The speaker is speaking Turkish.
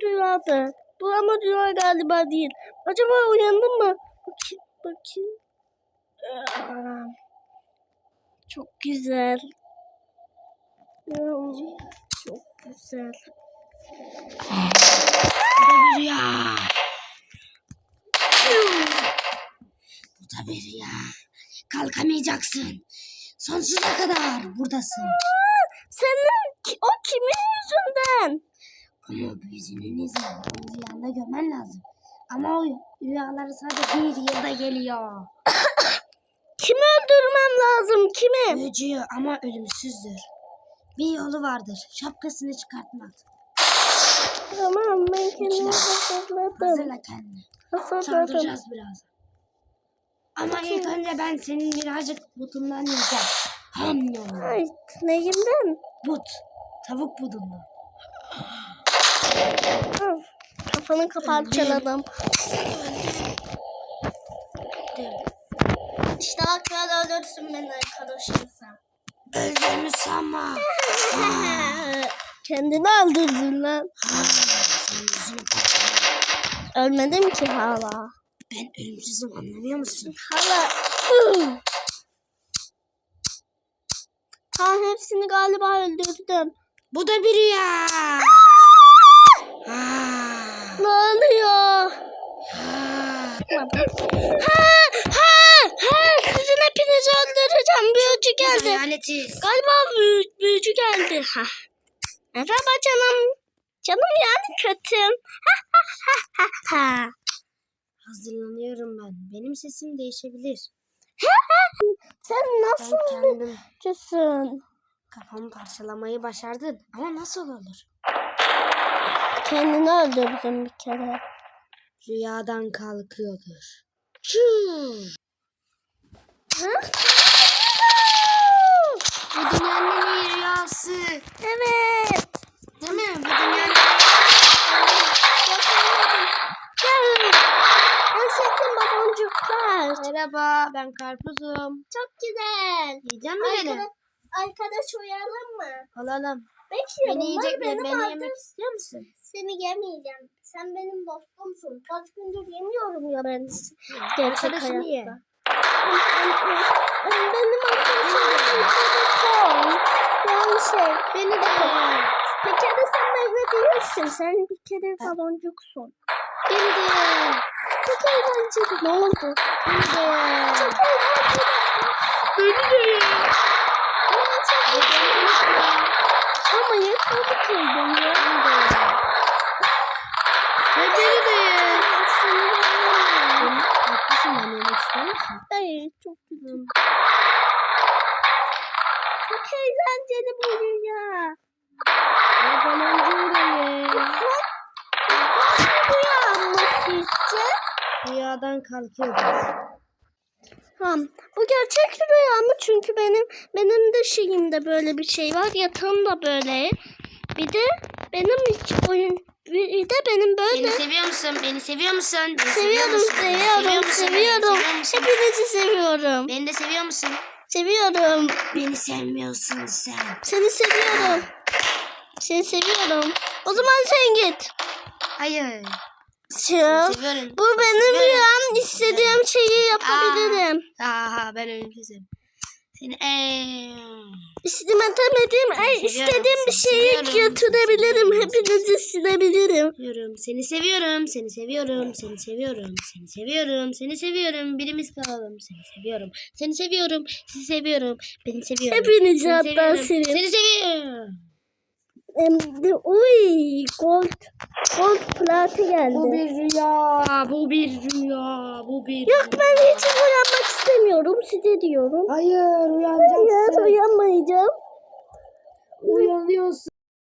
bir rüyadı. Bu ama rüya galiba değil. Acaba uyandım mı? Bakayım, bakayım. Aa, Çok güzel. Hmm, Çok güzel. Bu da bir rüya. Bu da bir rüya. Kalkamayacaksın. Sonsuza kadar buradasın. Senin ki- o? Ama bu yüzünün izi. Onu rüyanda görmen lazım. Ama o rüyaları sadece bir yılda geliyor. Kimi öldürmem lazım? Kimi? Büyücü ama ölümsüzdür. Bir yolu vardır. Şapkasını çıkartmak. Tamam ben kendimi hazırladım. Hazırla kendini. Hazırladım. Saldıracağız biraz. Ama ilk önce ben senin birazcık butundan yiyeceğim. Ham yolunu. Ay neyimden? But. Tavuk budundan. Hı, Kafanı kaparçaladım. İşte bak böyle ölürsün beni arkadaşım sen. Öldüğümü sanma. Kendini öldürdün lan. Ölmedim ki hala. Ben ölümsüzüm anlamıyor musun? Hala. Ha hepsini galiba öldürdüm. Bu da bir rüya. Ne oluyor? Ha. Ha ha sizin hepinizi öldüreceğim. Büyücü geldi. hayaletiz. Galiba büyü, büyücü geldi. Ha. Merhaba canım. Canım yani kötüm. Ha ha ha ha ha. Hazırlanıyorum ben. Benim sesim değişebilir. Sen Ben nasıl kendim büyücüsün? kafamı parçalamayı başardın. Ama nasıl olur? Kendini öldürdün bir kere. Rüyadan kalkıyordur. Ha? Bu dünyanın en iyi rüyası. Evet. Değil mi? Bu dünyanın Gel. En sevdiğim baloncuklar. Merhaba ben karpuzum. Çok güzel. Yiyecek mi beni? Arkadaş, arkadaş uyalım mı? Alalım. Bekle Beni yiyecek mi? Beni artık- yemek istiyor musun? Seni yemeyeceğim. Sen benim dostumsun. Kaç gündür yemiyorum ya ben. Gerçek Arkadaşını ye. hayatta. Benim arkadaşım son. Yani şey. Beni de Bir kere sen meyve değilsin. Sen bir kere baloncuksun. Beni de. Çok eğlenceli. Ne oldu? Beni de. Çok eğlenceli. Beni de Ama yeter kıldım ya. Ve beni de ye. Seni yemem. Haklısın ben yemek ister misin? Hayır çok güzel. Çok eğlenceli bu. Ve baloncuğu da ye. Bu rüya mı sizce? Rüyadan kalkıyordur. Tamam. Bu gerçek rüya mı? Çünkü benim benim de şeyimde böyle bir şey var. Yatağım da böyle. Bir de benim hiç oyun bir de benim böyle Beni seviyor musun? Beni seviyor musun? Beni seviyorum, seviyorum, seviyorum. seviyor musun? Hepinizi seviyorum. Beni de seviyor musun? Seviyorum. Beni sevmiyorsun sen. Seni seviyorum. Seni seviyorum. O zaman sen git. Hayır. Ya, Seni seviyorum. bu benim Seviyorum. rüyam. İstediğim şeyi yapabilirim. Aha ben ölümsüzüm. Seni eee. İstemediğim, ay, seviyorum, istediğim bir seni şeyi seviyorum, götürebilirim. Hepinizi silebilirim. Seviyorum. Seni seviyorum. Seni seviyorum. Seni seviyorum. Seni seviyorum. Seni seviyorum. Birimiz kalalım. Seni seviyorum. Seni seviyorum. Sizi seviyorum. Beni seviyorum. Hepinizi Seni hatta seviyorum. seviyorum. Seni seviyorum. Uy, gold, gold platı geldi. Bu bir rüya. Bu bir rüya. Bu bir Yok ben hiç uyanmak istemiyorum. Size diyorum. Hayır Hayır uyanacaksın. uyanmayacağım. Uyanıyorsun.